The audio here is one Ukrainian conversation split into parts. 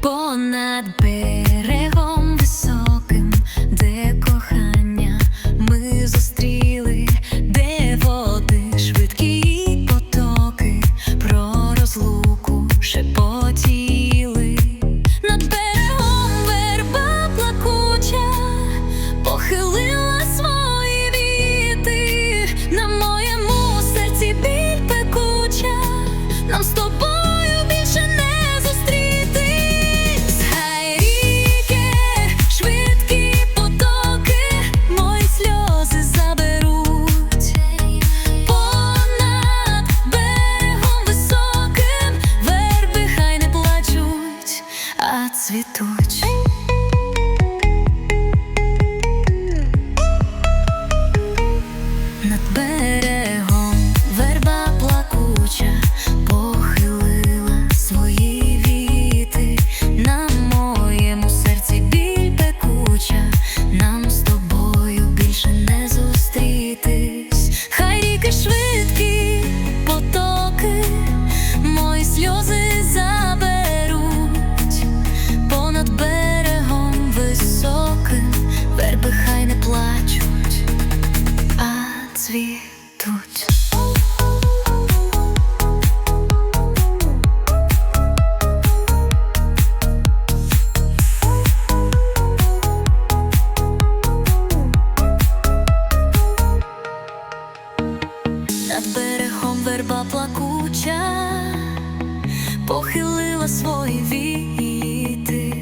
Понад а За берегом верба плакуча, похилила свої віти,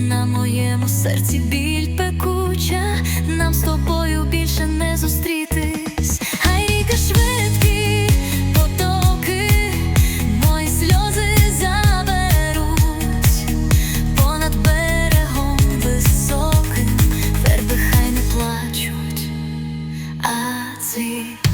на моєму серці біль пекуча, нам з тобою більше не зустрітись, а швидкі потоки, мої сльози заберуть, понад берегом високим, верби хай не плачуть, а ці.